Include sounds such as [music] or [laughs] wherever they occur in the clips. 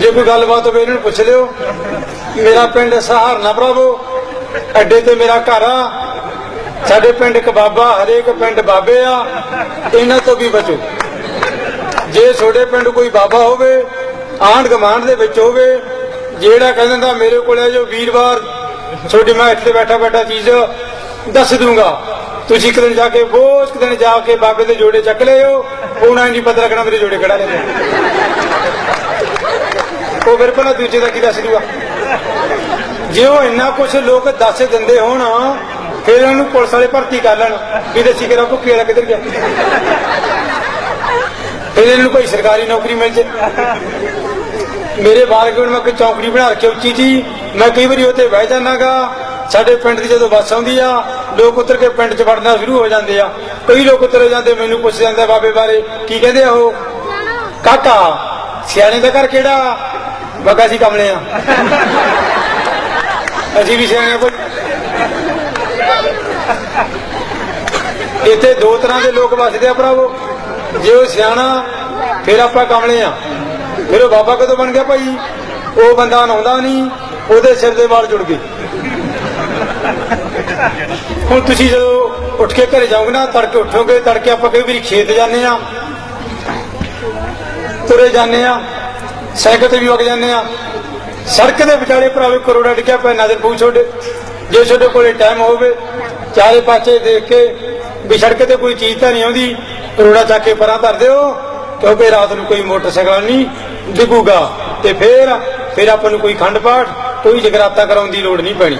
ਜੇ ਕੋਈ ਗੱਲਬਾਤ ਹੋਵੇ, ਇਹਨਾਂ ਨੂੰ ਪੁੱਛ ਲਿਓ। ਮੇਰਾ ਪਿੰਡ ਸਹਾਰਨਾ ਭਰਾਵੋ ਅੱਡੇ ਤੇ ਮੇਰਾ ਘਰ ਆ। ਸਾਡੇ ਪਿੰਡ ਇੱਕ ਬਾਬਾ, ਹਰੇਕ ਪਿੰਡ ਬਾਬੇ ਆ। ਇਹਨਾਂ ਤੋਂ ਵੀ ਬਚੋ। ਜੇ ਤੁਹਾਡੇ ਪਿੰਡ ਕੋਈ ਬਾਬਾ ਹੋਵੇ, ਆਂਢ ਗਮਾਂਡ ਦੇ ਵਿੱਚ ਹੋਵੇ, ਜਿਹੜਾ ਕਹਿੰਦਾ ਮੇਰੇ ਕੋਲ ਹੈ ਜੋ ਵੀਰਵਾਰ, ਤੁਹਾਡੀ ਮੈਂ ਇੱਥੇ ਬੈਠਾ ਬੈਠਾ ਚੀਜ਼ ਦੱਸ ਦੂੰਗਾ। ਤੁਸੀਂ ਇੱਕ ਦਿਨ ਜਾ ਕੇ ਬਹੁਤ ਦਿਨ ਜਾ ਕੇ ਬਾਬੇ ਦੇ ਜੋੜੇ ਚੱਕ ਲਿਓ। ਉਹਨਾਂ ਨਹੀਂ ਪਤਾ ਲੱਗਣਾ, ਮੇਰੇ ਜੋੜੇ ਕਿਹੜਾ ਲੈਣੇ ਉਹ ਫਿਰ ਭਲਾ ਦੂਜੇ ਦਾ ਕੀ ਦੱਸ ਦੂਗਾ ਜੇ ਉਹ ਇੰਨਾ ਕੁਝ ਲੋਕ ਦੱਸ ਦਿੰਦੇ ਹੋਣ, ਫਿਰ ਇਹਨਾਂ ਨੂੰ ਪੁਲਿਸ ਵਾਲੇ ਭਰਤੀ ਕਰ ਲੈਣ, ਵੀ ਦੱਸੀ ਕਿ ਰੱਬ ਕਿਹੜਾ ਕਿੱਧਰ ਗਿਆ? ਫਿਰ ਇਹਨਾਂ ਨੂੰ ਕੋਈ ਸਰਕਾਰੀ ਨੌਕਰੀ ਮਿਲ ਜੇ। ਮੇਰੇ ਬਾਲਕ ਮੈਂ ਕੋਈ ਚੌਂਕੜੀ ਬਣਾ ਰੱਖੀ, ਉੱਚੀ ਜੀ, ਮੈਂ ਕਈ ਵਾਰੀ ਉੱਥੇ ਬਹਿ ਜਾਣਾਗਾ ਸਾਡੇ ਪਿੰਡ ਦੀ ਜਦੋਂ ਬੱਸ ਆਉਂਦੀ ਆ, ਲੋਕ ਉਤਰ ਕੇ ਪਿੰਡ 'ਚ ਵੜਨਾ ਸ਼ੁਰੂ ਹੋ ਜਾਂਦੇ ਆ। ਕਈ ਲੋਕ ਉਤਰ ਜਾਂਦੇ, ਮੈਨੂੰ ਪੁੱਛ ਜਾਂਦੇ ਬਾਬੇ ਬਾਰੇ, ਕੀ ਕਹਿੰਦੇ ਆ ਉਹ? ਕਾਕਾ, ਸਿਆਣੇ ਦਾ ਘਰ ਕਿਹੜਾ? ਬਗਾ ਸੀ ਕਮਲੇ ਆ। ਅਸੀਂ ਵੀ ਸਿਆਣੇ ਆ ਕੋਈ। ਇੱਥੇ ਦੋ ਤਰ੍ਹਾਂ ਦੇ ਲੋਕ ਵੱਸਦੇ ਆ ਭਰਾਵੋ। ਜੇ ਉਹ ਸਿਆਣਾ, ਫਿਰ ਆਪਾਂ ਕਮਲੇ ਆ। ਫਿਰ ਉਹ ਬਾਬਾ ਕਦੋਂ ਬਣ ਗਿਆ ਭਾਈ? ਉਹ ਬੰਦਾ ਨਹਾਉਂਦਾ ਨਹੀਂ, ਉਹਦੇ ਸਿਰ ਦੇ ਵਾਲ ਜੁੜ ਗਏ। ਹੁਣ ਤੁਸੀਂ ਜਦੋਂ ਉੱਠ ਕੇ ਘਰੇ ਜਾਓਗੇ ਨਾ, ਤੜਕੇ ਉੱਠੋਗੇ, ਤੜਕੇ ਆਪਾਂ ਕਈ ਵਾਰੀ ਖੇਤ ਜਾਂਦੇ ਆ, ਤੁਰੇ ਜਾਂਦੇ ਆ। ਸਾਈਕਲ ਤੇ ਵੀ ਵਗ ਜਾਂਦੇ ਆ ਸੜਕ ਦੇ ਵਿਚਾਲੇ ਭਰਾਵੇ, ਕਰੋੜਾ ਡਿੱਗਿਆ ਪਿਆ ਨਜ਼ਰ ਪਊ ਛੋਡੇ ਜੇ ਤੁਹਾਡੇ ਕੋਲੇ ਟਾਈਮ ਹੋਵੇ, ਚਾਰੇ ਪਾਸੇ ਦੇਖ ਕੇ ਵੀ ਸੜਕ ਤੇ ਕੋਈ ਚੀਜ਼ ਤਾਂ ਨਹੀਂ ਆਉਂਦੀ, ਕਰੋੜਾ ਚੱਕ ਕੇ ਪਰਾਂ ਧਰ ਦਿਓ, ਕਿਉਂਕਿ ਰਾਤ ਨੂੰ ਕੋਈ ਮੋਟਰਸਾਈਕਲ ਨਹੀਂ ਡਿੱਗੂਗਾ। ਤੇ ਫੇਰ, ਫਿਰ ਆਪਾਂ ਨੂੰ ਕੋਈ ਖੰਡ ਪਾਠ, ਕੋਈ ਜਗਰਾਤਾ ਕਰਾਉਣ ਦੀ ਲੋੜ ਨਹੀਂ ਪੈਣੀ।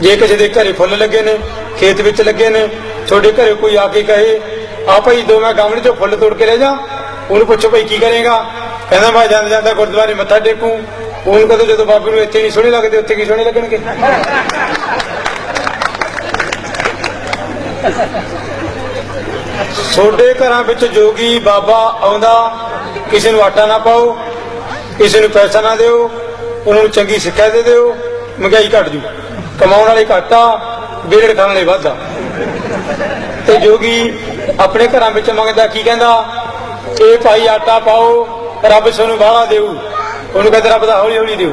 ਜੇ ਕਿਸੇ ਦੇ ਘਰੇ ਫੁੱਲ ਲੱਗੇ ਨੇ, ਖੇਤ ਵਿੱਚ ਲੱਗੇ ਨੇ, ਤੁਹਾਡੇ ਘਰੇ ਕੋਈ ਆ ਕੇ ਕਹੇ ਆ ਭਾਈ ਦੋ ਮੈਂ ਗਮਲੇ ਚੋਂ ਫੁੱਲ ਤੋੜ ਕੇ ਲੈ ਜਾ। ਉਹਨੂੰ ਪੁੱਛੋ ਭਾਈ ਕੀ ਕਰੇਗਾ? ਕਹਿੰਦਾ ਮੈਂ ਜਾਂਦੇ ਜਾਂਦਾ ਗੁਰਦੁਆਰੇ ਮੱਥਾ ਟੇਕੂ। ਉਹਨੂੰ ਕਹਦੇ ਜਦੋਂ ਬਾਬੇ ਨੂੰ ਇੱਥੇ ਨਹੀਂ ਸੋਹਣੇ ਲੱਗਦੇ, ਉੱਥੇ ਕੀ ਸੋਹਣੇ ਲੱਗਣਗੇ? ਤੁਹਾਡੇ ਘਰਾਂ ਵਿੱਚ ਜੋਗੀ ਬਾਬਾ ਆਉਂਦਾ, ਕਿਸੇ ਨੂੰ ਆਟਾ ਨਾ ਪਾਓ, ਕਿਸੇ ਨੂੰ ਪੈਸਾ ਨਾ ਦਿਓ, ਉਹਨਾਂ ਨੂੰ ਚੰਗੀ ਸਿੱਖਿਆ ਦੇ ਦਿਓ, ਮਹਿੰਗਾਈ ਘਟ ਜੂ। ਕਮਾਉਣ ਵਾਲੇ ਘਾਟਾ ਬੇੜੜ ਖਾਣ ਵਾਲੇ ਵਾਧਾ ਤੇ ਜੋਗੀ ਆਪਣੇ ਘਰਾਂ ਵਿੱਚ ਮੰਗਦਾ, ਕੀ ਕਹਿੰਦਾ? ਇਹ ਭਾਈ ਆਟਾ ਪਾਓ ਰੱਬ ਸਾਨੂੰ ਬਾਹਲਾ ਦੇਊ। ਉਹਨੂੰ ਕਹਿੰਦੇ ਰੱਬ ਦਾ ਹੌਲੀ ਹੌਲੀ ਦੇਊ।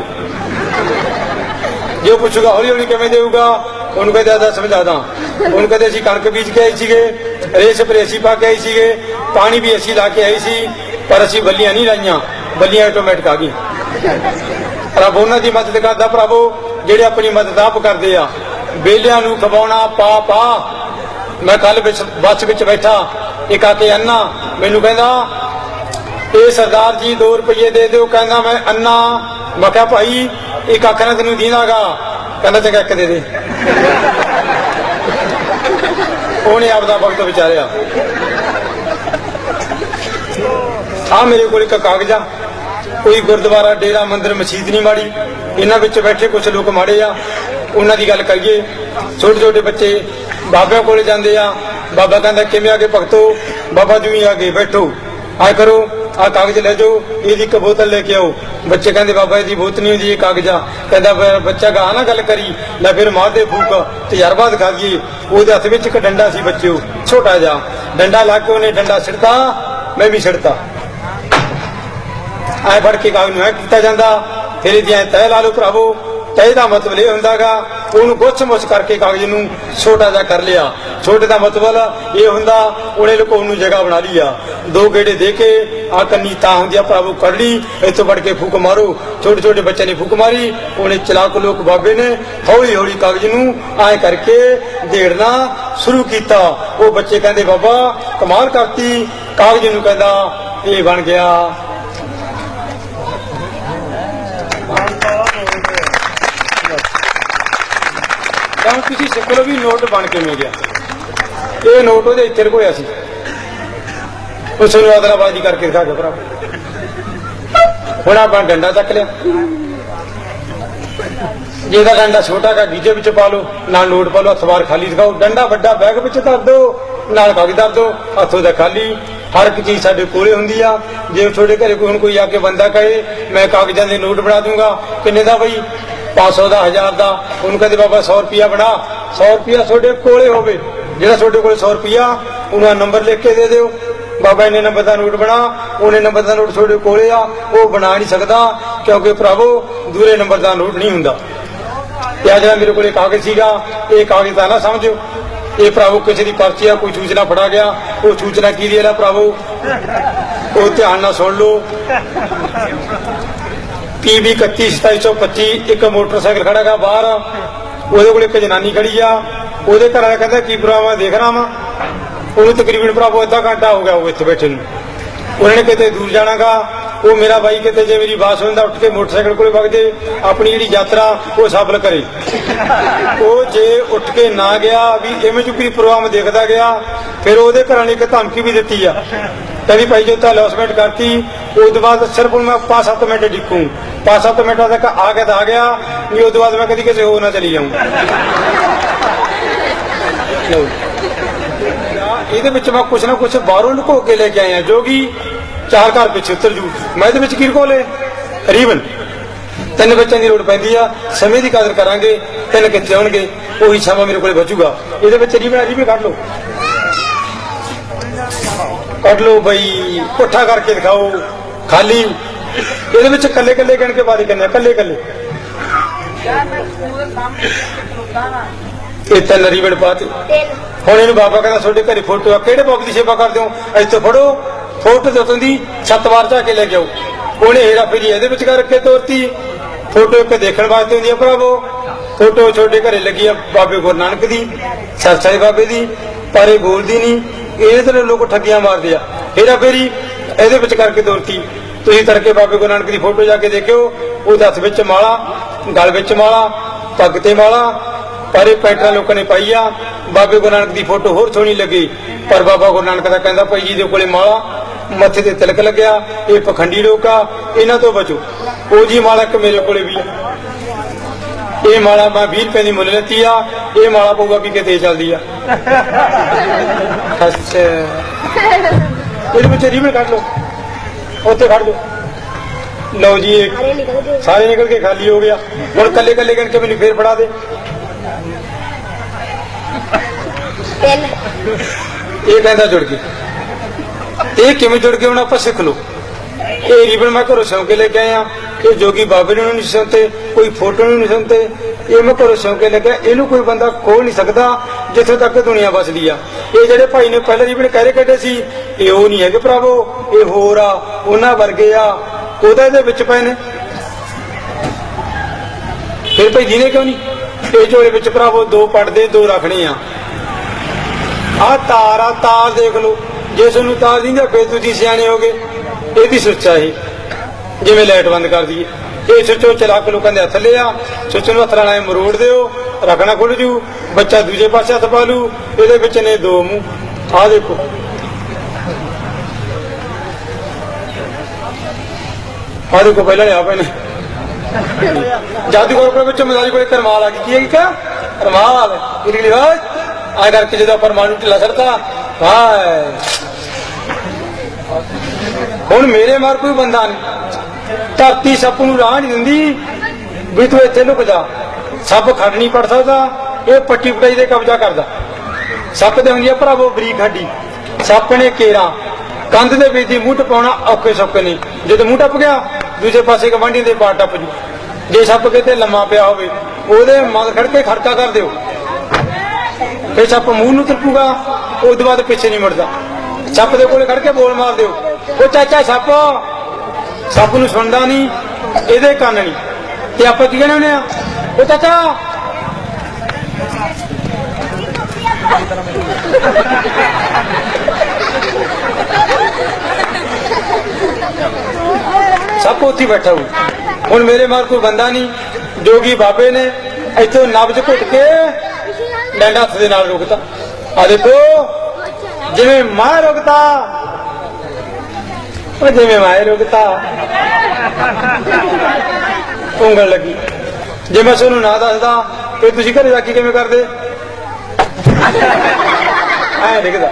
ਜੇ ਪੁੱਛੂਗਾ ਹੌਲੀ ਹੌਲੀ ਕਿਵੇਂ ਦੇਊਗਾ, ਉਹਨੂੰ ਕਹਿੰਦਾ ਆਦਾ ਸਮਝਾਦਾ ਉਹਨੂੰ ਕਹਿੰਦੇ ਅਸੀਂ ਕਣਕ ਬੀਜ ਕੇ ਆਏ ਸੀਗੇ ਰੇ ਸਪਰੇ ਪਾ ਕੇ ਆਏ ਸੀਗੇ, ਪਾਣੀ ਵੀ ਅਸੀਂ ਲਾ ਕੇ ਆਏ ਸੀ, ਪਰ ਅਸੀਂ ਬੱਲੀਆਂ ਨਹੀਂ ਲਾਈਆਂ। ਬੱਲੀਆਂ ਆਟੋਮੈਟਿਕ ਆ ਗਈਆਂ। ਰੱਬ ਉਹਨਾਂ ਦੀ ਮਦਦ ਕਰਦਾ ਭਰਾਵੋ ਜਿਹੜੇ ਆਪਣੀ ਮਦਦ ਆਪ ਕਰਦੇ ਆ। ਬੇਲਿਆਂ ਨੂੰ ਖਵਾਉਣਾ, ਪਾ ਪਾ। ਮੈਂ ਕੱਲ ਵਿੱਚ, ਬੱਸ ਵਿੱਚ ਬੈਠਾ, ਇੱਕ ਆ ਕੇ ਅੰਨਾ, ਮੈਨੂੰ ਕਹਿੰਦਾ ਇਹ ਸਰਦਾਰ ਜੀ 2 ਰੁਪਏ ਦੇ ਦਿਓ, ਕਹਿੰਦਾ ਮੈਂ, ਅੰਨਾ। ਮੈਂ ਕਿਹਾ, ਭਾਈ, ਇੱਕ ਅੱਖ ਨਾਲ ਤੈਨੂੰ ਦੀਨਾਗਾ ਕਹਿੰਦਾ, ਚੰਗਾ, ਇੱਕ ਦੇ ਦੇ। ਉਹਨੇ ਆਪਦਾ ਵਕਤ ਵਿਚਾਰਿਆ। ਆ ਮੇਰੇ ਕੋਲ ਇੱਕ ਕਾਗਜ਼ ਆ। ਕੋਈ ਗੁਰਦੁਆਰਾ, ਡੇਰਾ, ਮੰਦਿਰ, ਮਸਜਿਦ ਨਹੀਂ ਮਾੜੀ। ਇਹਨਾਂ ਵਿੱਚ ਬੈਠੇ ਕੁਝ ਲੋਕ ਮਾੜੇ ਆ। ਉਹਨਾਂ ਦੀ ਗੱਲ ਕਰੀਏ। ਛੋਟੇ ਛੋਟੇ ਬੱਚੇ ਬਾਬਿਆਂ ਕੋਲੇ ਜਾਂਦੇ ਆ। ਬਾਬਾ ਕਹਿੰਦਾ, ਕਿਵੇਂ ਆ ਕੇ ਭਗਤੋ? ਬਾਬਾ ਜੀ ਆ ਕੇ ਬੈਠੋ। ਆ ਕਰੋ। ਆ ਕਾਗਜ਼ ਲੈ ਜਾਓ, ਇਹਦੀ ਇੱਕ ਲੈ ਕੇ ਆਓ। ਬੱਚੇ ਕਹਿੰਦੇ, ਬਾਬਾ, ਇਹਦੀ ਬੋਤਲ ਨਹੀਂ ਹੁੰਦੀ, ਇਹ ਕਾਗਜ਼ ਆ। ਕਹਿੰਦਾ ਬੱਚਾ ਗਾ ਨਾ ਗੱਲ ਕਰੀ, ਲੈ ਫਿਰ ਮਾਰ ਦੇ ਫੂਕ ਤਜਰਬਾ ਦਿਖਾ ਦਈਏ। ਉਹਦੇ ਹੱਥ ਵਿੱਚ ਇੱਕ ਡੰਡਾ ਸੀ ਬੱਚਿਓ, ਛੋਟਾ ਜਿਹਾ। ਡੰਡਾ ਲਾ ਕੇ ਉਹਨੇ ਡੰਡਾ ਛਿੜਤਾ ਮੈਂ ਵੀ ਛਿੜਤਾ ਐ ਫੜ ਕੇ ਕਾਗਜ਼ ਨੂੰ ਐ ਕੀਤਾ ਜਾਂਦਾ। ਫਿਰ ਇਹਦੀਆਂ ਤਹਿ ਲਾ ਲਓ ਭਰਾਵੋ। ਤਹਿ ਦਾ ਮਤਲਬ ਇਹ ਹੁੰਦਾਗਾ, ਉਹਨੂੰ ਗੁੱਛ ਮੁੱਛ ਕਰਕੇ ਕਾਗਜ਼ ਨੂੰ ਛੋਟਾ ਜਿਹਾ ਕਰ ਲਿਆ। ਛੋਟੇ ਦਾ ਮਤਲਬ ਇਹ ਹੁੰਦਾ, ਉਹਨੇ ਲੁਕਾਉਣ ਨੂੰ ਜਗ੍ਹਾ ਬਣਾ ਲਈ ਆ। ਦੋ ਗੇੜੇ ਦੇ ਕੇ ਆ ਕੰਨੀ ਤਾਂ ਹੁੰਦੀ ਆ, ਭਰਾਵੋ ਕੱਢ ਇੱਥੋਂ ਵੜ ਕੇ ਫੂਕ ਮਾਰੋ। ਛੋਟੇ ਛੋਟੇ ਬੱਚੇ ਨੇ ਫੂਕ ਮਾਰੀ, ਉਹਨੇ ਚਲਾਕ ਲੋਕ ਬਾਬੇ ਨੇ ਹੌਲੀ ਹੌਲੀ ਕਾਗਜ਼ ਨੂੰ ਐ ਕਰਕੇ ਦੇੜਨਾ ਸ਼ੁਰੂ ਕੀਤਾ। ਉਹ ਬੱਚੇ ਕਹਿੰਦੇ, ਬਾਬਾ, ਕਮਾਲ ਕਰਤੀ। ਕਾਗਜ਼ ਨੂੰ ਕਹਿੰਦਾ, ਇਹ ਬਣ ਗਿਆ। ਤਾਂ ਤੁਸੀਂ ਸਿੱਖ ਲਓ ਵੀ ਨੋਟ ਬਣ ਕੇ ਗਿਆ ਇਹ ਨੋਟ ਉਹਦੇ ਇੱਥੇ ਲਗੋਇਆ ਸੀ। ਉਸ ਨੂੰ ਆਦਰਾਬਾਦੀ ਕਰਕੇ ਦਿਖਾ ਗਿਆ ਭਰਾ। ਹੁਣ ਆਪਾਂ ਡੰਡਾ ਚੱਕ ਲਿਆ। ਜੇ ਇਹਦਾ ਡੰਡਾ ਛੋਟਾ ਕਾ ਗੀਜੇ ਵਿੱਚ ਪਾ ਲਓ, ਨਾਲ ਨੋਟ ਪਾ ਲਓ ਅਖਬਾਰ ਖਾਲੀ ਦਿਖਾਓ। ਡੰਡਾ ਵੱਡਾ ਬੈਗ ਵਿੱਚ ਧਰ ਦਿਓ, ਨਾਲ ਕਾਗਜ਼ ਧਰ ਦਿਓ, ਹੱਥੋਂ ਦਾ ਖਾਲੀ। ਹਰ ਇੱਕ ਚੀਜ਼ ਸਾਡੇ ਕੋਲੇ ਹੁੰਦੀ ਆ। ਜੇ ਤੁਹਾਡੇ ਘਰੇ ਕੋਈ ਹੁਣ ਕੋਈ ਆ ਕੇ ਬੰਦਾ ਕਹੇ, ਮੈਂ ਕਾਗਜ਼ਾਂ ਦੇ ਨੋਟ ਬਣਾ ਦੂੰਗਾ। ਕਿੰਨੇ ਦਾ ਬਈ? 500 ਦਾ 1000 ਦਾ, ਉਹਨੂੰ ਕਹਿੰਦੇ ਬਾਬਾ 100 ਰੁਪਿਆ ਬਣਾ 100 ਰੁਪਿਆ ਤੁਹਾਡੇ ਕੋਲੇ ਹੋਵੇ। ਜਿਹੜਾ ਤੁਹਾਡੇ ਕੋਲ 100 ਰੁਪਿਆ ਉਹਨੂੰ ਨੰਬਰ ਲਿਖ ਕੇ ਦੇ ਦਿਓ। ਬਾਬਾ ਇਹਨੇ ਨੰਬਰ ਦਾ ਨੋਟ ਬਣਾ, ਉਹਨੇ ਨੰਬਰ ਦਾ ਨੋਟ ਤੁਹਾਡੇ ਕੋਲੇ ਆ, ਉਹ ਬਣਾ ਨਹੀਂ ਸਕਦਾ, ਕਿਉਂਕਿ ਭਰਾਵੋ, ਦੂਰੇ ਨੰਬਰ ਦਾ ਨੋਟ ਨਹੀਂ ਹੁੰਦਾ। ਤੇ ਜਿਹੜਾ ਮੇਰੇ ਕੋਲੇ ਕਾਗਜ਼ ਸੀਗਾ, ਇਹ ਕਾਗਜ਼ ਤਾਂ ਨਾ ਸਮਝਿਓ। ਇਹ ਭਰਾਵੋ ਕਿਸੇ ਦੀ ਪਰਚੀ ਆ, ਕੋਈ ਸੂਚਨਾ ਫੜਾ ਗਿਆ, ਉਹ ਸੂਚਨਾ ਕੀ ਦੀ ਹੈ ਨਾ ਭਰਾਵੋ? ਉਹ ਧਿਆਨ ਨਾਲ ਸੁਣ ਲਓ। ਪੀਬੀ 312725 ਇੱਕ ਮੋਟਰਸਾਈਕਲ ਖੜਾ ਗਾ ਬਾਹਰ। ਉਹਦੇ ਕੋਲ ਇੱਕ ਜਨਾਨੀ ਖੜੀ ਆ। ਉਹਦੇ ਘਰ ਵਾਲਾ ਕਹਿੰਦਾ, ਕੀ ਭਰਾਵਾ, ਦੇਖਣਾ ਵਾ? ਉਹਨੂੰ ਤਕਰੀਬਨ ਭਰਾਵੋ, ਅੱਧਾ ਘੰਟਾ ਹੋ ਗਿਆ ਉਹ ਇੱਥੇ ਬੈਠੇ ਨੂੰ। ਉਹਨਾਂ ਨੇ ਕਿਤੇ ਦੂਰ ਜਾਣਾਗਾ ਉਹ ਮੇਰਾ ਬਾਈ ਕਿਤੇ ਜੇ ਮੇਰੀ ਬਾਤ ਸੁਣਦਾ, ਉੱਠ ਕੇ ਮੋਟਰਸਾਈਕਲ ਕੋਲੇ ਵਗ ਜੇ। ਆਪਣੀ ਜਿਹੜੀ ਯਾਤਰਾ, ਉਹ ਸਫਲ ਕਰੇ। ਉਹ ਜੇ ਉੱਠ ਕੇ ਨਾ ਗਿਆ, ਵੀ ਇਵੇਂ ਚੁੱਕੀ ਪ੍ਰੋਗਰਾਮ ਦੇਖਦਾ ਗਿਆ, ਫਿਰ ਉਹਦੇ ਘਰਾਂ ਨੇ ਇੱਕ ਧਮਕੀ ਵੀ ਦਿੱਤੀ ਆ। ਕਹਿੰਦੀ, ਭਾਈ ਜੋ ਤਾਂ ਅਲੌਸਮੈਂਟ ਕਰਤੀ। ਉਸ ਤੋਂ ਬਾਅਦ ਸਿਰਫ ਮੈਂ 5-7 ਮਿੰਟ ਡਿੱਕੂ 5-7 ਮਿੰਟਾਂ ਤੱਕ ਆ ਗਿਆ ਤਾਂ ਆ ਗਿਆ ਨਹੀਂ ਉਸ ਤੋਂ ਬਾਅਦ ਮੈਂ ਕਦੀ ਕਿਸੇ ਹੋਰ ਨਾ ਇਹਦੇ ਵਿੱਚ ਮੈਂ ਕੁਛ ਨਾ ਕੁਛ ਬਾਹਰੋਂ ਲੁਕੋ ਕੇ ਲੈ ਕੇ ਆਇਆ ਜੋ ਕਿ ਚਾਰ ਘਰ ਪਿੱਛੇ ਉਤਰ ਮੈਂ ਇਹਦੇ ਵਿੱਚ ਕੀ ਲੁਕੋ ਲੇ ਤਿੰਨ ਬੱਚਿਆਂ ਦੀ ਲੋੜ ਪੈਂਦੀ ਆ ਸਮੇਂ ਦੀ ਕਦਰ ਕਰਾਂਗੇ ਤਿੰਨ ਕਿੱਥੇ ਆਉਣਗੇ ਉਹੀ ਸਮਾਂ ਮੇਰੇ ਕੋਲੇ ਬਚੂਗਾ ਇਹਦੇ ਵਿੱਚ ਰੀਬਨ ਰੀਬਨ ਕੱਢ ਲਓ ਕੱਢ ਲਓ ਬਈ ਪੁੱਠਾ ਕਰਕੇ ਦਿਖਾਓ ਖਾਲੀ ਇਹਦੇ ਵਿੱਚ ਕੱਲੇ ਕੱਲੇ ਗਿਣ ਕੇ ਬਾਰੀ ਕਰਨੇ ਕੱਲੇ ਕੱਲੇ ਇਹ ਤਿੰਨ ਰੀਬਨ ਪਾਤੇ ਹੁਣ ਇਹਨੂੰ ਬਾਬਾ ਕਹਿੰਦਾ ਤੁਹਾਡੇ ਘਰੇ ਫੋਟੋ ਆ ਕਿਹੜੇ ਬਾਬਾ ਦੀ ਸੇਵਾ ਕਰਦੇ ਹੋ? ਇੱਥੇ ਫੜੋ ਫੋਟੋ ਦੇ ਉਤੋਂ ਦੀ ਛੱਤ ਵਾਰ ਜਾ ਕੇ ਲੈ ਜਾਓ ਉਹਨੇ ਹੇਰਾ ਫੇਰੀ ਇਹਦੇ ਵਿੱਚ ਕਰਕੇ ਤੋਰਤੀ। ਫੋਟੋ ਇੱਕ ਦੇਖਣ ਵਾਸਤੇ ਹੁੰਦੀ ਆ ਭਰਾਵੋ। ਫੋਟੋ ਤੁਹਾਡੇ ਘਰੇ ਲੱਗੀ ਆ ਬਾਬੇ ਗੁਰੂ ਨਾਨਕ ਦੀ ਸਰਸਾਈ ਬਾਬੇ ਦੀ ਪਰ ਇਹ ਬੋਲਦੀ ਨਹੀਂ। ਇਹਦੇ ਤੇ ਲੋਕ ਠੱਗੀਆਂ ਮਾਰਦੇ ਆ। ਹੇਰਾ ਫੇਰੀ ਇਹਦੇ ਵਿੱਚ ਕਰਕੇ ਤੋਰਤੀ। ਤੁਸੀਂ ਤੜਕੇ ਬਾਬੇ ਗੁਰੂ ਨਾਨਕ ਦੀ ਫੋਟੋ ਜਾ ਕੇ ਦੇਖਿਓ ਉਹਦੇ ਹੱਥ ਵਿੱਚ ਮਾਲਾ ਗਲ ਵਿੱਚ ਮਾਲਾ ਪੱਗ ਤੇ ਮਾਲਾ ਪਰ ਇਹ ਪੈਂਟਰਾਂ ਲੋਕਾਂ ਨੇ ਪਾਈ ਆ। ਬਾਬੇ ਗੁਰੂ ਨਾਨਕ ਦੀ ਫੋਟੋ ਹੋਰ ਸੋਹਣੀ ਲੱਗੀ ਪਰ ਬਾਬਾ ਗੁਰੂ ਨਾਨਕ ਦਾ ਕਹਿੰਦਾ ਭਾਈ ਜੀ ਦੇ ਕੋਲੇ ਮਾਲਾ ਮੱਥੇ ਤੇ ਤਿਲਕ ਲੱਗਿਆ ਇਹ ਪਖੰਡੀ ਲੋਕ ਆ ਇਹਨਾਂ ਤੋਂ ਬਚੋ। ਉਹ ਜੀ ਮਾਲਾ ਇੱਕ ਮੇਰੇ ਕੋਲੇ ਵੀ ਆ। ਇਹ ਮਾਲਾ ਮੈਂ 20 ਰੁਪਏ ਦੀ ਮੁੱਲ ਲੈਤੀ ਆ ਇਹ ਮਾਲਾ ਪਊਗਾ ਵੀ ਕਿਤੇ ਚੱਲਦੀ ਆ। [laughs] ਅੱਛਾ। ਇਹਦੇ ਵਿੱਚ ਰੀਬਨ ਕੱਢ ਲਓ। ਉੱਥੇ ਕੱਢ ਦਿਓ ਲਓ ਜੀ ਸਾਰੇ ਨਿਕਲ ਗਏ। ਸਾਰੇ ਨਿਕਲ ਕੇ ਖਾਲੀ ਹੋ ਗਿਆ। ਹੁਣ ਕੱਲੇ ਕੱਲੇ ਗਣ ਕੇ ਮੈਨੂੰ ਫੇਰ ਫੜਾ ਦੇ। ਤਿੰਨ। ਇਹ ਕਹਿੰਦਾ ਜੁੜ ਗਈ ਇਹ ਕਿਵੇਂ ਜੁੜ ਗਏ ਹੁਣ ਆਪਾਂ ਸਿੱਖ ਲਓ। ਇਹ ਰਿਬਨ ਮੈਂ ਘਰੋਂ ਸਿਉਂ ਕੇ ਲੈ ਕੇ ਆਇਆ। ਇਹ ਜੋਗੀ ਬਾਬੇ ਨੂੰ ਨਹੀਂ ਸਿਉਂਤੇ ਕੋਈ ਫੋਟੋ ਨੂੰ ਨਹੀਂ ਸਿਉਂਤੇ ਇਹ ਮੈਂ ਘਰੋਂ ਸਿਉਂ ਕੇ ਲੈ ਕੇ। ਇਹਨੂੰ ਕੋਈ ਬੰਦਾ ਖੋਲ ਨਹੀਂ ਸਕਦਾ ਜਿੱਥੇ ਤੱਕ ਦੁਨੀਆ ਵਸਦੀ ਆ। ਇਹ ਜਿਹੜੇ ਭਾਈ ਨੇ ਪਹਿਲਾਂ ਰਿਬਨ ਕਹਿਰੇ ਕੱਢੇ ਸੀ, ਇਹ ਉਹ ਨਹੀਂ ਹੈਗੇ ਭਰਾਵੋ, ਇਹ ਹੋਰ ਆ, ਉਹਨਾਂ ਵਰਗੇ ਆ, ਉਹਦਾ ਇਹਦੇ ਵਿੱਚ ਪਏ ਨੇ। ਫਿਰ ਭਾਈ ਜਿਹਨੇ ਕਿਉਂ ਨਹੀਂ? ਇਹ ਝੋਲੇ ਵਿੱਚ ਭਰਾਵੋ, ਦੋ ਪੜਦੇ, ਦੋ ਰੱਖਣੇ ਆ। ਆ ਤਾਰ ਆ, ਤਾਰ ਦੇਖ ਲਓ। ਜੇ ਤੁਹਾਨੂੰ ਤਾਰ ਦਿੰਦੇ, ਫੇਰ ਤੁਸੀਂ ਸਿਆਣੇ ਹੋਗੇ। ਇਹਦੀ ਸੁੱਚਾ ਇਹ, ਜਿਵੇਂ ਲਾਈਟ ਬੰਦ ਕਰ ਦਈਏ। ਇਹ ਸੁੱਚੋ ਚਲਾ ਲੋਕਾਂ ਦੇ ਹੱਥ ਲਿਆ। ਸੁੱਚ ਨੂੰ ਹੱਥ ਨਾਲ ਮਰੋੜ ਦਿਓ, ਰੱਖਣਾ ਖੁੱਲ ਜੂ, ਬੱਚਾ ਦੂਜੇ ਪਾਸੇ ਹੱਥ ਪਾ ਲੂ, ਇਹਦੇ ਵਿੱਚ ਨੇ ਦੋ ਮੂੰਹ। ਆ ਦੇਖੋ। ਆ ਦੇਖੋ, ਪਹਿਲਾਂ ਆ ਪਏ ਨੇ ਜਾਦੂਗਰ ਕੋਲ ਵਿੱਚ ਮਜ਼ਾਰੀ ਕੋਲ ਕਰਮਾਲ ਆ ਗਈ। ਕੀ ਹੈ ਕਿ ਕਰਮਾਲ ਇਹਦੀ ਲਿਵਾਜ ਆ ਕਰਕੇ ਜਦੋਂ ਪਰਮਾਣੂ ਢਿੱਲਾ ਛੱਡਦਾ ਹਾਏ ਹੁਣ ਮੇਰੇ ਮਾਰ ਕੋਈ ਬੰਦਾ ਨਹੀਂ। ਧਰਤੀ ਸੱਪ ਨੂੰ ਰਾਹ ਨਹੀਂ ਦਿੰਦੀ ਵੀ ਤੂੰ ਇੱਥੇ ਲੁਕ ਜਾ। ਸੱਪ ਖੜ ਨਹੀਂ ਪੜ ਸਕਦਾ, ਇਹ ਪੱਟੀ ਪਟਾਈ ਦੇ ਕਬਜ਼ਾ ਕਰਦਾ। ਸੱਪ ਦੇ ਹੁੰਦੀ ਆ ਭਰਾਵੋ ਬਰੀਕ ਹੱਡੀ। ਸੱਪ ਨੇ ਕੇਰਾ। ਕੰਧ ਦੇ ਵਿੱਚ ਦੀ ਮੂੰਹ ਟਪਾਉਣਾ ਔਖੇ ਸੌਖੇ ਨਹੀਂ ਜਦੋਂ ਮੂੰਹ ਟੱਪ ਗਿਆ, ਦੂਜੇ ਪਾਸੇ ਗਵਾਂਢੀ ਦੇ ਪਾਰ ਟੱਪ ਜੂ। ਜੇ ਸੱਪ ਕਿਤੇ ਲੰਮਾ ਪਿਆ ਹੋਵੇ, ਉਹਦੇ ਮਗਰ ਖੜ ਕੇ ਖੜਕਾ ਕਰ ਦਿਓ। ਫਿਰ ਸੱਪ ਮੂੰਹ ਨੂੰ ਤਰਪੂਗਾ ਉਸ ਤੋਂ ਬਾਅਦ ਪਿੱਛੇ ਨਹੀਂ ਮੁੜਦਾ। ਸੱਪ ਦੇ ਕੋਲੇ ਖੜ ਕੇ ਬੋਲ ਮਾਰ ਦਿਓ। ਉਹ ਚਾਚਾ ਸੱਪ ਸਭ ਨੂੰ ਸੁਣਦਾ ਨਹੀਂ, ਇਹਦੇ ਕੰਨ ਨਹੀਂ। ਤੇ ਆਪਾਂ ਕੀ ਕਹਿੰਦੇ ਹੁੰਦੇ ਆ? ਉਹ ਚਾਚਾ! ਸਭ ਉੱਥੇ ਬੈਠਾ ਹੂੰ ਹੁਣ ਮੇਰੇ ਮਾਰ ਕੋਈ ਬੰਦਾ ਨਹੀਂ, ਜੋਗੀ ਬਾਬੇ ਨੇ ਇੱਥੋਂ ਨਬਜ ਘੁੱਟ ਕੇ ਡੰਡਾ ਹੱਥ ਦੇ ਨਾਲ ਰੁਕਤਾ। ਆ ਦੇਖੋ, ਜਿਵੇਂ ਮਾਂ ਰੁਕਤਾ ਉਹ ਜਿਵੇਂ ਮਾਂ ਰੁਕਤਾ ਉਂਗਲ ਲੱਗੀ। ਜੇ ਮੈਂ ਤੁਹਾਨੂੰ ਨਾ ਦੱਸਦਾ ਤੇ ਤੁਸੀਂ ਘਰੇ ਜਾ ਕੇ ਕਿਵੇਂ ਕਰਦੇ? ਐ ਡਿੱਗਦਾ।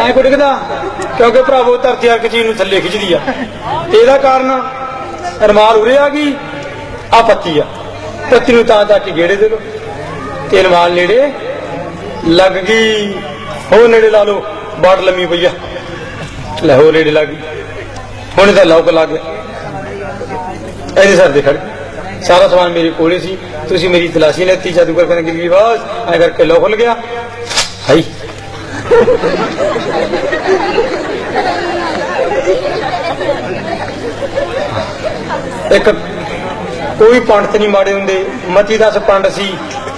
ਐ ਕੋ ਡਿੱਗਦਾ? ਕਿਉਂਕਿ ਭਰਾਵੋ, ਧਰਤੀ ਹਰ ਚੀਜ਼ ਨੂੰ ਥੱਲੇ ਖਿੱਚਦੀ ਆ। ਤੇ ਇਹਦਾ ਕਾਰਨ ਰਮਾਲ ਉਰੇ ਆ ਗਈ, ਆ ਪੱਤੀ ਆ। ਪੱਤੀ ਨੂੰ ਤਾਂ ਤਾਂ ਕਿ ਗੇੜੇ ਦੇ ਲੋ ਤੇ ਰਮਾਲ ਨੇੜੇ ਲੱਗ ਗਈ। ਹੋ ਨੇੜੇ ਲਾ ਲੋ ਬਾਟ ਲੰਮੀ ਪਈ ਆ। ਲੈ ਹੋ ਰੇੜੇ ਲੱਗ ਗਈ। ਹੁਣ ਤਾਂ ਲੋਕ ਲੱਗ ਗਿਆ ਇਹਦੇ ਸਰ ਦੇ ਖੜ ਸਾਰਾ ਸਮਾਨ ਮੇਰੇ ਕੋਲੇ ਸੀ। ਤੁਸੀਂ ਮੇਰੀ ਤਲਾਸ਼ੀ ਲੈਤੀ, ਜਾਦੂਗਰ ਕਰਨ ਦੀ ਬਸ। ਐ ਕਰਕੇ ਲੋਕ ਖੁੱਲ ਗਿਆ। ਹਾਈ। ਇੱਕ ਕੋਈ ਪੰਡਤ ਨਹੀਂ ਮਾੜੇ ਹੁੰਦੇ। ਮਤੀ ਦਾਸ ਪੰਡ ਸੀ,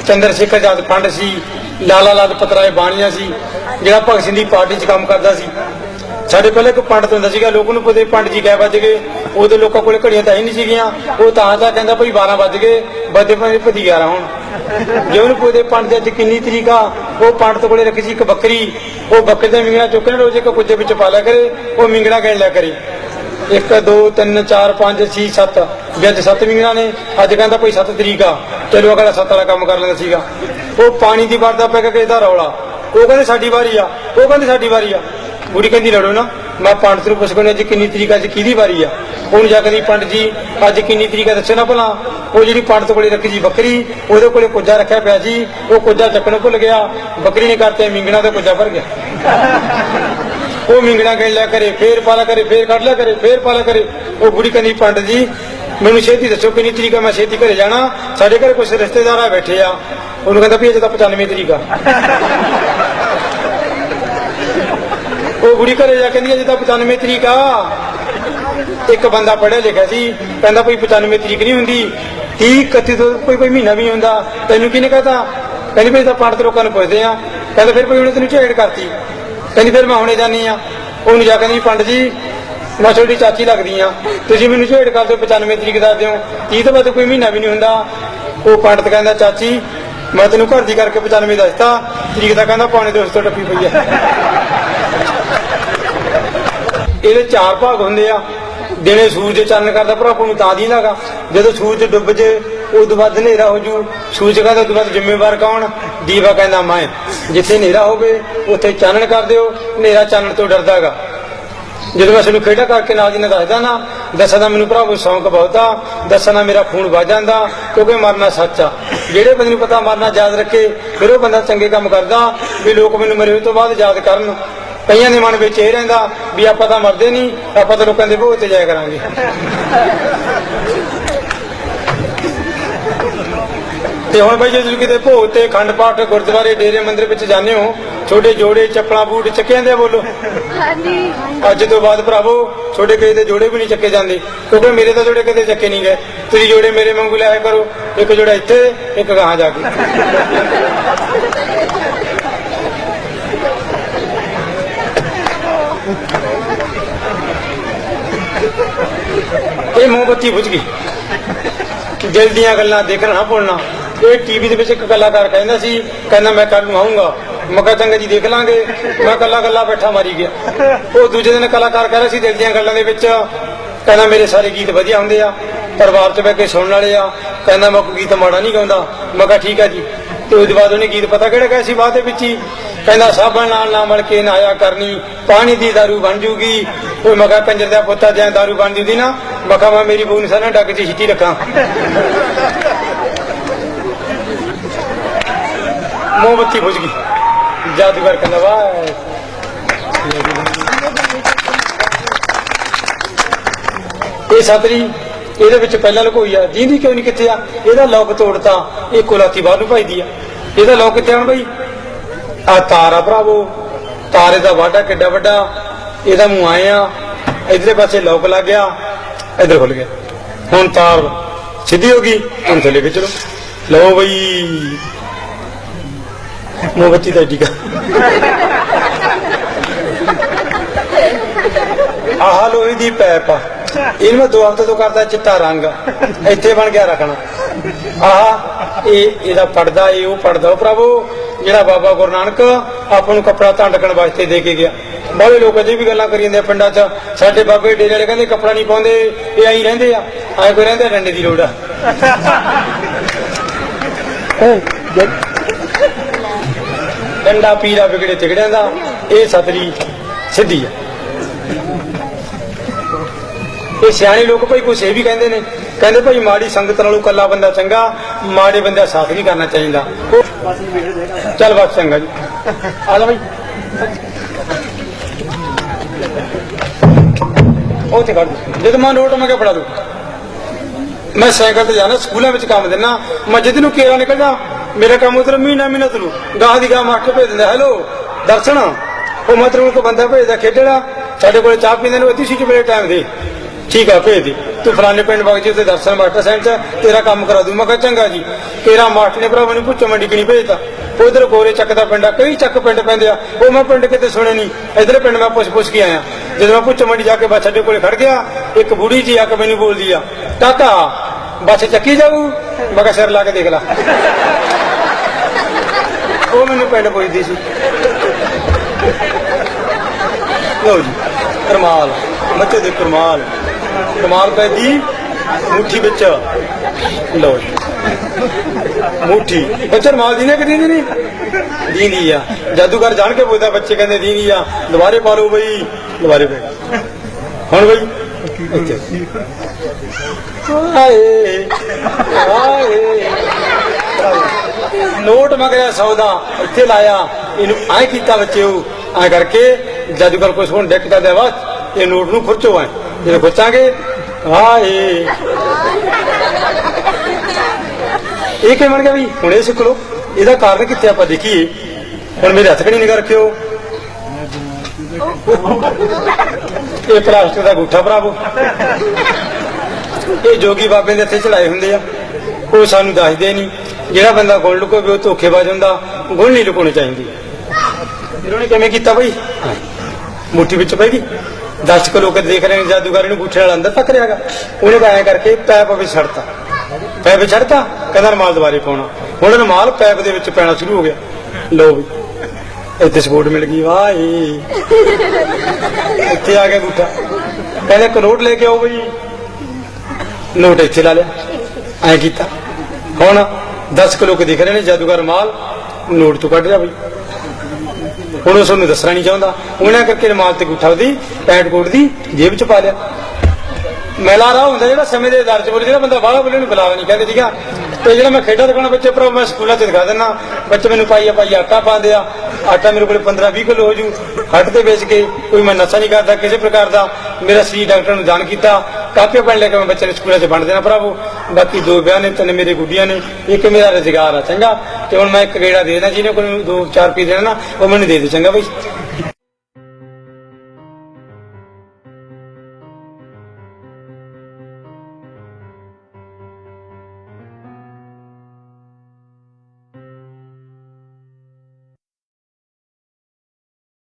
ਚੰਦਰ ਸ਼ੇਖਰ ਜਦ ਪੰਡ ਸੀ, ਲਾਲਾ ਲਾਲ ਪਤਰਾਏ ਬਾਣੀਆਂ ਸੀ, ਜਿਹੜਾ ਭਗਤ ਸਿੰਘ ਦੀ ਪਾਰਟੀ 'ਚ ਕੰਮ ਕਰਦਾ ਸੀ। ਸਾਡੇ ਪਹਿਲੇ ਇੱਕ ਪੰਡਤ ਹੁੰਦਾ ਸੀਗਾ, ਲੋਕ ਨੂੰ ਪਤਾ ਪੰਡ ਜੀ ਕਹਿ ਵੱਜ ਗਏ। ਉਹਦੇ ਲੋਕਾਂ ਕੋਲੇ ਘੜੀਆਂ ਤਾਂ ਹੀ ਨਹੀਂ ਸੀਗੀਆਂ। ਉਹ ਤਾਂ ਤਾਂ ਕਹਿੰਦਾ ਭਾਈ 12 ਵੱਜ ਗਏ ਵੱਜੇ ਭਾਵੇਂ ਭਤੀ 11 ਹੁਣ। ਜੇ ਉਹਨੂੰ ਪੁੱਛਦੇ ਪੰਡ ਅੱਜ ਕਿੰਨੀ ਤਰੀਕ ਆ, ਉਹ ਪੰਡਤ ਕੋਲੇ ਰੱਖੀ ਸੀ ਇੱਕ ਬੱਕਰੀ। ਉਹ ਬੱਕਰੀ ਦਾ ਮਿੰਗਣਾ ਚੁੱਕ ਕੇ ਰੋਜ਼ ਇੱਕ ਕੁੱਜੇ ਵਿੱਚ ਪਾ ਲਿਆ ਕਰੇ, ਉਹ ਮਿੰਗਣਾ ਕਹਿਣ ਲਿਆ ਕਰੇ। 1 2 3 4 5 6 7 ਵੀ ਅੱਜ 7 ਮਿੰਗਣਾ ਨੇ, ਅੱਜ ਕਹਿੰਦਾ ਕੋਈ 7 ਤਰੀਕ ਆ। ਚਲੋ ਅਗਲਾ 7 ਵਾਲਾ ਕੰਮ ਕਰ ਲੈਂਦਾ ਸੀਗਾ। ਉਹ ਪਾਣੀ ਦੀ ਵਰਦਾ ਪੈ ਕੇ ਕਿਸੇ ਦਾ ਰੌਲਾ। ਉਹ ਕਹਿੰਦੇ ਸਾਡੀ ਵਾਰੀ ਆ, ਉਹ ਕਹਿੰਦੇ ਸਾਡੀ ਵਾਰੀ ਆ। ਬੁੜੀ ਕਹਿੰਦੀ, ਲੜੋ ਨਾ। ਮੈਂ ਪੰਡਤ ਨੂੰ ਪੁੱਛ ਕੇ ਅੱਜ ਕਿੰਨੀ ਤਰੀਕ ਅੱਜ ਕਿਹਦੀ ਵਾਰੀ ਆ? ਹੁਣ ਜਾ ਕੇ ਦੀ ਪੰਡਤ ਜੀ, ਅੱਜ ਕਿੰਨੀ ਤਰੀਕ ਆ ਦੱਸੋ ਨਾ ਭਲਾ। ਉਹ ਜਿਹੜੀ ਪੰਡਤ ਕੋਲੇ ਰੱਖੀ ਸੀ ਬੱਕਰੀ, ਉਹਦੇ ਕੋਲੇ ਕੁੱਜਾ ਰੱਖਿਆ ਪਿਆ ਸੀ। ਉਹ ਕੁੱਜਾ ਚੱਕਣ ਭੁੱਲ ਗਿਆ। ਬੱਕਰੀ ਨੇ ਕਰਤੇ ਮਿੰਗਣਾ ਤੇ ਕੁੱਜਾ ਭਰ ਗਿਆ। ਉਹ ਮਿੰਗਣਾ ਕਹਿ ਲਿਆ ਕਰੇ ਫੇਰ ਪਾਲਾ ਕਰੇ ਫੇਰ ਕੱਢ ਲਿਆ ਕਰੇ ਫੇਰ ਪਾਲਾ ਕਰੇ ਉਹ ਬੁੜੀ ਕਹਿੰਦੀ, ਪੰਡਤ ਜੀ, ਮੈਨੂੰ ਛੇਤੀ ਦੱਸੋ ਕਿੰਨੀ ਤਰੀਕ ਆ, ਮੈਂ ਛੇਤੀ ਘਰੇ ਜਾਣਾ। ਸਾਡੇ ਘਰੇ ਕੁਝ ਰਿਸ਼ਤੇਦਾਰ ਆ ਬੈਠੇ ਆ। ਉਹਨੂੰ ਕਹਿੰਦਾ ਵੀ ਅਜੇ ਤਾਂ 95 ਤਰੀਕ ਆ। ਉਹ ਬੁੜੀ ਘਰੇ ਜਾ ਕਹਿੰਦੀ ਅਜੇ ਤਾਂ 95 ਤਰੀਕ ਆ। ਇੱਕ ਬੰਦਾ ਪੜਿਆ ਲਿਖਿਆ ਸੀ, ਕਹਿੰਦਾ ਭਈ 95 ਤਰੀਕ ਨਹੀਂ ਹੁੰਦੀ। 30 31 ਤੋਂ ਕੋਈ ਕੋਈ ਮਹੀਨਾ ਵੀ ਨਹੀਂ ਹੁੰਦਾ। ਤੈਨੂੰ ਕਿਹਨੇ ਕਹਤਾ? ਕਹਿੰਦੀ ਭਈ ਤਾਂ ਪੰਡਤ ਲੋਕਾਂ ਨੂੰ ਪੁੱਛਦੇ ਆ ਕਹਿੰਦਾ ਫਿਰ ਭਈ ਉਹਨੇ ਤੈਨੂੰ ਝੇੜ ਕਰਤੀ। ਕਹਿੰਦੀ ਫਿਰ ਮੈਂ ਹੁਣੇ ਜਾਣੀ ਆ ਉਹਨੂੰ ਜਾ ਕਹਿੰਦੀ, ਪੰਡਤ ਜੀ, ਮੈਂ ਤੁਹਾਡੀ ਚਾਚੀ ਲੱਗਦੀ ਆ ਤੁਸੀਂ ਮੈਨੂੰ ਝੇੜ ਕਰ ਦਿਓ 95 ਤਰੀਕ ਦੱਸ ਦਿਓ। 30 ਤੋਂ ਬਾਅਦ ਕੋਈ ਮਹੀਨਾ ਵੀ ਨਹੀਂ ਹੁੰਦਾ। ਉਹ ਪੰਡਤ ਕਹਿੰਦਾ, ਚਾਚੀ, ਮੈਂ ਤੈਨੂੰ ਘਰ ਦੀ ਕਰਕੇ 95 ਦੱਸਤਾ। ਤਰੀਕ ਦਾ ਕਹਿੰਦਾ, ਪੌਣੇ ਦੋ ਟੱਪੀ ਪਈ ਆ ਇਹਦੇ ਚਾਰ ਭਾਗ ਹੁੰਦੇ ਆ। ਦਿਨੇ ਸੂਰਜ ਚਾਨਣ ਕਰਦਾ ਪਰ ਆਪਾਂ ਨੂੰ ਤਾਂ ਦੀ ਲਾਗਾ। ਜਦੋਂ ਸੂਰਜ ਡੁੱਬ ਜੇ ਉਦੋਂ ਬਾਅਦ ਹਨੇਰਾ ਹੋ ਜੂ। ਸੂਰਜ ਕਹਿੰਦਾ ਉਦੋਂ ਬਾਅਦ ਜ਼ਿੰਮੇਵਾਰ ਕੌਣ? ਦੀਵਾ ਕਹਿੰਦਾ, ਮੈਂ। ਜਿੱਥੇ ਹਨੇਰਾ ਹੋਵੇ, ਉੱਥੇ ਚਾਨਣ ਕਰ ਦਿਓ। ਹਨੇਰਾ ਚਾਨਣ ਤੋਂ ਡਰਦਾਗਾ ਜਦੋਂ ਮੈਂ ਤੁਹਾਨੂੰ ਖੇਡਾ ਕਰਕੇ ਨਾਲ ਜੀ ਨੇ ਦੱਸਦਾ ਨਾ ਦੱਸਦਾ ਦਾ ਮੈਨੂੰ ਭਰਾਵੋ ਸ਼ੌਂਕ ਬਹੁਤ ਆ। ਦੱਸਣਾ ਦਾ ਮੇਰਾ ਖੂਨ ਵੱਜ ਜਾਂਦਾ, ਕਿਉਂਕਿ ਮਰਨਾ ਸੱਚ ਆ। ਜਿਹੜੇ ਬੰਦੇ ਨੂੰ ਪਤਾ ਮਰਨਾ ਯਾਦ ਰੱਖੇ, ਫਿਰ ਉਹ ਬੰਦਾ ਚੰਗੇ ਕੰਮ ਕਰਦਾ, ਵੀ ਲੋਕ ਮੈਨੂੰ ਮਰੇ ਤੋਂ ਬਾਅਦ ਯਾਦ ਕਰਨ। ਕਈਆਂ ਦੇ ਮਨ ਵਿੱਚ ਇਹ ਰਹਿੰਦਾ ਵੀ ਆਪਾਂ ਤਾਂ ਮਰਦੇ ਨਹੀਂ ਆਪਾਂ ਤਾਂ ਲੋਕਾਂ ਦੇ ਭੋਗ ਤੇ ਜਾਇਆ ਕਰਾਂਗੇ। ਤੇ ਹੁਣ ਬਾਈ ਜੇ ਤੁਸੀਂ ਕਿਤੇ ਭੋਗ ਤੇ ਖੰਡ ਪਾਠ ਗੁਰਦੁਆਰੇ ਡੇਰੇ ਮੰਦਿਰ ਵਿੱਚ ਜਾਂਦੇ ਹੋ ਛੋਟੇ ਜੋੜੇ ਚੱਪਲਾਂ ਬੂਟ ਚੱਕੇ ਜਾਂਦੇ ਬੋਲੋ? ਹਾਂਜੀ। ਅੱਜ ਤੋਂ ਬਾਅਦ ਭਰਾਵੋ ਛੋਟੇ ਕਿਸੇ ਦੇ ਜੋੜੇ ਵੀ ਨਹੀਂ ਚੱਕੇ ਜਾਂਦੇ ਕਿਉਂਕਿ ਮੇਰੇ ਤਾਂ ਜੋੜੇ ਕਦੇ ਚੱਕੇ ਨਹੀਂ ਗਏ ਤੁਸੀਂ ਜੋੜੇ ਮੇਰੇ ਵਾਂਗੂ ਲਿਆਇਆ ਕਰੋ ਇੱਕ ਜੋੜਾ ਇੱਥੇ ਇੱਕ ਗਾਹਾਂ ਜਾ ਕੇ। ਇਹ ਮੋਮਬੱਤੀ ਬੁਝ ਗਈ। ਦਿਲ ਦੀਆਂ ਗੱਲਾਂ ਦੇਖਣਾ ਨਾ ਭੁੱਲਣਾ। ਇਹ ਟੀਵੀ ਦੇ ਵਿੱਚ ਇੱਕ ਕਲਾਕਾਰ ਕਹਿੰਦਾ ਸੀ, ਕਹਿੰਦਾ ਮੈਂ ਕੱਲ ਨੂੰ ਆਉਂਗਾ ਮੈਂ ਚੰਗਾ ਜੀ, ਦੇਖ ਲਾਂਗੇ। ਮੈਂ ਕੱਲਾ ਕੱਲਾ ਬੈਠਾ ਮਾਰੀ ਗਿਆ। ਉਹ ਦੂਜੇ ਦਿਨ ਕਲਾਕਾਰ ਕਹਿ ਰਿਹਾ ਸੀ, ਦਿਲ ਦੀਆਂ ਗੱਲਾਂ ਦੇ ਵਿੱਚ, ਕਹਿੰਦਾ ਮੇਰੇ ਸਾਰੇ ਗੀਤ ਵਧੀਆ ਹੁੰਦੇ ਆ, ਪਰਿਵਾਰ 'ਚ ਬਹਿ ਕੇ ਸੁਣਨ ਵਾਲੇ ਆ। ਕਹਿੰਦਾ ਮੈਂ ਕੋਈ ਗੀਤ ਮਾੜਾ ਨਹੀਂ ਗਾਉਂਦਾ। ਮੈਂ ਕਿਹਾ, ਠੀਕ ਆ ਜੀ। ਤੇ ਉਹਦੇ ਬਾਅਦ ਉਹਨੇ ਗੀਤ ਪਤਾ ਕਿਹੜਾ ਗਿਆ ਸੀ? ਬਾਅਦ ਦੇ ਵਿੱਚ ਹੀ। ਕਹਿੰਦਾ, ਸਾਬਣ ਨਾਲ ਨਾ ਮਲ ਕੇ ਨਾਇਆ ਕਰਨੀ, ਪਾਣੀ ਦੀ ਦਾਰੂ ਬਣ ਜੂਗੀ। ਉਹ ਮਗਾ ਕਿਹਾ ਦਾ ਪੁੱਤਾ ਜਾਂ ਦਾਰੂ ਬਣ ਜੂਦੀ ਨਾ ਮਗਾ ਮੈਂ ਮੇਰੀ ਬਹੂ ਨੂੰ ਸਾਰਾ ਡੱਕ 'ਚ ਛਿੱਟੀ ਰੱਖਾਂ। ਮੋਮਬੱਤੀ ਬੁਝ ਗਈ। ਜਾਦੂਗਰ ਕਹਿੰਦਾ, ਵਾਹ! ਇਹ ਸਤਰੀ ਇਹਦੇ ਵਿੱਚ ਪਹਿਲਾਂ ਲੁਕੋਈ ਆ। ਜਿੰਦੀ ਕਿਉਂ ਨਹੀਂ ਕਿੱਥੇ ਆ? ਇਹਦਾ ਲੋਕ ਤੋੜਤਾ, ਇਹ ਕੋਲਾਤੀ ਬਾਹਰ ਨੂੰ ਭਜਦੀ ਆ। ਇਹਦਾ ਲੋਕ ਕਿੱਥੇ ਹੁਣ ਬਈ ਆ ਤਾਰਾ ਭਰਾਵੋ, ਤਾਰੇ ਦਾ ਵਾਢਾ ਕਿੱਡਾ ਵੱਡਾ, ਇਹਦਾ ਮੂੰਹ ਆਏ ਇਧਰੇ ਪਾਸੇ ਲੋਕ ਲੱਗ ਗਿਆ, ਇਧਰ ਖੁੱਲ ਗਿਆ। ਹੁਣ ਤਾਰ ਸਿੱਧੀ ਹੋ ਗਈ, ਹੁਣ ਥੱਲੇ ਖਿੱਚ ਲਓ। ਲਓ ਬਈ। ਮੋਮਬੱਤੀ ਦਾ ਟਿਕਾ ਆਹ ਲੋਹੇ ਦੀ ਪੈਪ ਆ। ਇਹਨੂੰ ਮੈਂ ਦੋ ਹਫ਼ਤੇ ਤੋਂ ਕਰਦਾ ਚਿੱਟਾ ਰੰਗ। ਇੱਥੇ ਬਣ ਗਿਆ ਰੱਖਣਾ। ਆਹ ਇਹ ਇਹਦਾ ਪੜਦਾ ਇਹ ਉਹ ਪੜਦਾ। ਉਹ ਪ੍ਰਭੂ ਜਿਹੜਾ ਬਾਬਾ ਗੁਰੂ ਨਾਨਕ ਆਪਾਂ ਨੂੰ ਕੱਪੜਾ ਤਾਂ ਢੱਕਣ ਵਾਸਤੇ ਦੇ ਕੇ ਗਿਆ। ਬਾਹਲੇ ਲੋਕ ਅਜੇ ਵੀ ਗੱਲਾਂ ਕਰੀ ਜਾਂਦੇ ਆ ਪਿੰਡਾਂ 'ਚ। ਸਾਡੇ ਬਾਬੇ ਡੇਰੇ ਵਾਲੇ ਕਹਿੰਦੇ ਕੱਪੜਾ ਨਹੀਂ ਪਾਉਂਦੇ ਇਹ ਐਂ ਰਹਿੰਦੇ ਆ। ਐਂ ਕੋਈ ਰਹਿੰਦੇ ਆ, ਡੰਡੇ ਦੀ ਲੋੜ ਆ। ਡੰਡਾ ਪੀਰਾ ਵਿਗੜੇ ਤਿਗੜਿਆਂ ਦਾ ਇਹ ਸਤਰੀ ਸਿੱਧੀ ਆ। ਇਹ ਸਿਆਣੇ ਲੋਕ ਭਾਈ ਕੁਛ ਇਹ ਵੀ ਕਹਿੰਦੇ ਨੇ। ਕਹਿੰਦੇ ਭਾਈ ਮਾੜੀ ਸੰਗਤ ਨਾਲੋਂ ਕੱਲਾ ਬੰਦਾ ਚੰਗਾ, ਮਾੜੇ ਬੰਦਾ ਸਾਥ ਨਹੀਂ ਕਰਨਾ ਚਾਹੀਦਾ। ਚੱਲ ਬਸ ਚੰਗਾ ਜੀ। ਆ ਜਾ ਭਾਈ ਉਹ ਤੇ ਕਰ ਜਦ ਮੈਂ ਨੋਟ ਮੈਂ ਕਿਹਾ ਫੜਾ ਦੂ। ਮੈਂ ਸਾਈਕਲ ਤੇ ਜਾਣਾ, ਸਕੂਲਾਂ ਵਿੱਚ ਕੰਮ ਦਿੰਨਾ ਮੈਂ ਜਦ ਨੂੰ ਕੇਰਾ ਨਿਕਲਦਾ ਮੇਰਾ ਕੰਮ ਉਧਰ ਮਹੀਨਾ ਮਹੀਨਾ ਤਲੂ ਗਾਹ ਦੀ ਗਾਹ ਮਾਰ ਕੇ ਭੇਜ ਦਿੰਦਾ, ਹੈਲੋ, ਦਰਸ਼ਨ, ਉਹ ਮਤਲਬ ਕੋ ਬੰਦਾ ਭੇਜਦਾ ਖੇਡਣਾ। ਸਾਡੇ ਕੋਲ ਚਾਹ ਪੀਂਦੇ ਨੇ ਉਹ 30 ਮਿੰਟ ਟਾਈਮ ਦੇ ਠੀਕ ਆ, ਭੇਜ ਦੇ। ਤੂੰ ਫਲਾਣੇ ਪਿੰਡ ਵਗ ਜੀ ਉੱਥੇ ਦਰਸ਼ਨ ਮਾਸਟਰ ਸੈਂਟ ਤੇਰਾ ਕੰਮ ਕਰਾ ਦੂੰ। ਮੈਂ ਕਿਹਾ ਚੰਗਾ ਜੀ। ਤੇਰਾ ਮਾਸਟਰ ਨੇ ਭਰਾ ਮੈਨੂੰ ਪੁੱਛੋ ਮੰਡੀ ਕਿ ਭੇਜਤਾ ਉਧਰ ਗੋਰੇ ਚੱਕ ਦਾ ਪਿੰਡ ਆ, ਕਈ ਚੱਕ ਪਿੰਡ ਪੈਂਦੇ ਆ। ਉਹ ਮੈਂ ਪਿੰਡ ਕਿਤੇ ਸੁਣੇ ਨਹੀਂ। ਇਧਰ ਪਿੰਡ ਮੈਂ ਪੁੱਛ ਪੁੱਛ ਕੇ ਆਇਆ। ਜਦੋਂ ਮੈਂ ਪੁੱਛੋ, ਮੰਡੀ ਜਾ ਕੇ ਬਸ ਸਾਡੇ ਕੋਲੇ ਖੜ ਗਿਆ, ਇੱਕ ਬੁੜੀ ਜੀ ਆ ਕੇ ਮੈਨੂੰ ਬੋਲਦੀ ਆ ਕਾਕਾ ਬੱਸ ਚੱਕੀ ਜਾਊ? ਮੈਂ ਕਿਹਾ, ਸਿਰ ਲਾ ਕੇ ਦੇਖ ਲਾ। ਉਹ ਮੈਨੂੰ ਪਿੰਡ ਪੁੱਛਦੀ ਸੀ। ਲਓ ਜੀ, ਕਰਮਾਲ ਮੱਥੇ ਦੇ ਕਰਮਾਲ ਕਮਾਲ ਪੈਦੀ ਮੁੱਠੀ ਵਿੱਚ। ਲਓ ਮੁੱਠੀ। ਬੱਚਰ ਮਾਲ ਦੀ ਨੇ ਕਿ ਦੀਦੀ ਨਹੀਂ? ਦੀਦੀ ਆ। ਜਾਦੂਗਰ ਜਾਣ ਕੇ ਬੋਲਦਾ ਬੱਚੇ ਕਹਿੰਦੇ ਦੀਦੀ ਆ। ਦੁਬਾਰੇ ਪਾ ਲਓ ਬਈ। ਦੁਬਾਰੇ ਪੈ ਹੁਣ ਬਈ। ਇੱਥੇ। ਹਾਏ ਹਾਏ ਨੋਟ ਮੰਗਿਆ ਸੌਦਾ ਇੱਥੇ ਲਾਇਆ। ਇਹਨੂੰ ਐ ਕੀਤਾ ਬੱਚਿਓ ਐ ਕਰਕੇ ਜਾਦੂਗਰ ਕੋਈ ਸੋਹਣ ਡੈਕ ਦਾ ਦੇਵਾ ਇਹ ਨੋਟ ਨੂੰ ਖੁਰਚੋ ਐ। ਜੇ ਖੁਰਚਾਂਗੇ ਹਾਏ। ਇਹ ਕਿਵੇਂ ਬਣ ਗਿਆ ਵੀ? ਹੁਣੇ ਸਿੱਖ ਲਓ। ਇਹਦਾ ਕਾਰਨ ਕਿੱਥੇ ਆਪਾਂ ਦੇਖੀਏ। ਹੁਣ ਮੇਰੇ ਹੱਥ ਕਣੀ ਨਿਗਾ ਰੱਖਿਓ? ਇਹ ਪਲਾਸਟਿਕ ਦਾ ਗੁੱਠਾ ਭਰਾਵੋ ਇਹ ਜੋਗੀ ਬਾਬੇ ਦੇ ਇੱਥੇ ਚਲਾਏ ਹੁੰਦੇ ਆ। ਉਹ ਸਾਨੂੰ ਦੱਸਦੇ ਨਹੀਂ। ਜਿਹੜਾ ਬੰਦਾ ਗੁਣ ਲੁਕੋਵੇ, ਉਹ ਧੋਖੇਬਾਜ਼ ਹੁੰਦਾ। ਗੁਣ ਨਹੀਂ ਲੁਕਾਉਣੀ ਚਾਹੀਦੀ। ਫਿਰ ਉਹਨੇ ਕਿਵੇਂ ਕੀਤਾ ਬਈ? ਮੁੱਠੀ ਵਿੱਚ ਪੈ ਗਈ। ਦਸ ਕੁ ਲੋਕ ਦੇਖ ਰਹੇ ਨੇ, ਜਾਦੂਗਰ ਨੂੰ ਗੁੱਠੇ ਨਾਲ ਅੰਦਰ ਤੱਕ ਰਿਹਾਗਾ। ਉਹਨੇ ਤਾਂ ਐਂ ਕਰਕੇ ਪੈਪ ਵਿੱਚ ਛੱਡਤਾ। ਪੈਪ ਵਿੱਚ ਛੱਡਤਾ, ਕਹਿੰਦਾ ਰਮਾਲ ਦੁਬਾਰੇ ਪਾਉਣਾ। ਹੁਣ ਰਮਾਲ ਪੈਪ ਦੇ ਵਿੱਚ ਪੈਣਾ ਸ਼ੁਰੂ ਹੋ ਗਿਆ। ਲੋ ਵੀ, ਇੱਥੇ ਸਪੋਰਟ ਮਿਲ ਗਈ, ਵਾਹੀ ਇੱਥੇ ਆ ਗਿਆ ਗੁੱਠਾ ਕਹਿੰਦੇ ਇੱਕ ਨੋਟ ਲੈ ਕੇ ਆਓ ਬਈ। ਨੋਟ ਇੱਥੇ ਲਾ ਲਿਆ। ਐਂ ਕੀਤਾ। ਹੁਣ 10 ਕਿਲੋ ਕੇ ਦਿਖ ਰਹੇ ਨੇ, ਜਾਦੂਗਰ ਮਾਲ ਨੋਟ ਤੋਂ ਕੱਢ ਲਿਆ ਬਈ। ਹੁਣ ਉਸ ਨੂੰ ਦੱਸਣਾ ਨਹੀਂ ਚਾਹੁੰਦਾ। ਉਹਨਾਂ ਕਰਕੇ ਰਮਾਲ ਤੇ ਗੁੱਠਾ ਉਹਦੀ, ਪੈਂਟ ਕੋਟ ਦੀ, ਜੇਬ ਚ ਪਾ ਲਿਆ। ਮੈਲਾ ਰਾਹ ਹੁੰਦਾ ਜਿਹੜਾ ਸਮੇਂ ਦੇ ਦਰਜ ਬੋਲੇ, ਜਿਹੜਾ ਬੰਦਾ ਬਾਹਲਾ ਬੋਲੇ ਨੂੰ ਬੁਲਾਵਾ ਨਹੀਂ ਕਹਿੰਦੇ, ਠੀਕ ਆ? ਤੇ ਜਿਹੜਾ ਮੈਂ ਖੇਡਾਂ ਦਿਖਾਉਣਾ ਬੱਚੇ ਪਰ ਮੈਂ ਸਕੂਲਾਂ 'ਚ ਦਿਖਾ ਦਿੰਦਾ। ਬੱਚੇ ਮੈਨੂੰ ਪਾਈਆ ਪਾਈ ਆਟਾ ਪਾਉਂਦੇ ਆ। ਆਟਾ ਮੇਰੇ ਕੋਲ 15 20 ਕਿਲੋ ਹੋ ਜੂ। ਹੱਟ ਤੇ ਵੇਚ ਕੇ ਕੋਈ ਮੈਂ ਨਸ਼ਾ ਨਹੀਂ ਕਰਦਾ ਕਿਸੇ ਪ੍ਰਕਾਰ ਦਾ। ਮੇਰਾ ਸਰੀਰ ਡਾਕਟਰ ਨੂੰ ਜਾਣ ਕੀਤਾ। ਕਾਪੀਆਂ ਪੈਣ ਲੈ ਕੇ ਮੈਂ ਬੱਚੇ ਨੂੰ ਸਕੂਲਾਂ 'ਚ ਵੰਡ ਦੇਣਾ ਭਰਾਵੋ। ਬਾਕੀ ਦੋ ਵਿਆਹ ਨੇ, ਤਿੰਨ ਮੇਰੇ ਗੁੱਡੀਆਂ ਨੇ। ਇੱਕ ਮੇਰਾ ਰੁਜ਼ਗਾਰ ਆ, ਚੰਗਾ। ਤੇ ਹੁਣ ਮੈਂ ਇੱਕ ਗੇੜਾ ਦੇ ਦੇਣਾ ਜਿਹਨੇ ਕੋਈ ਦੋ ਚਾਰ ਪੀ ਦੇਣਾ ਉਹ ਮੈਨੂੰ ਦੇ ਦੇ, ਚੰਗਾ ਬਈ।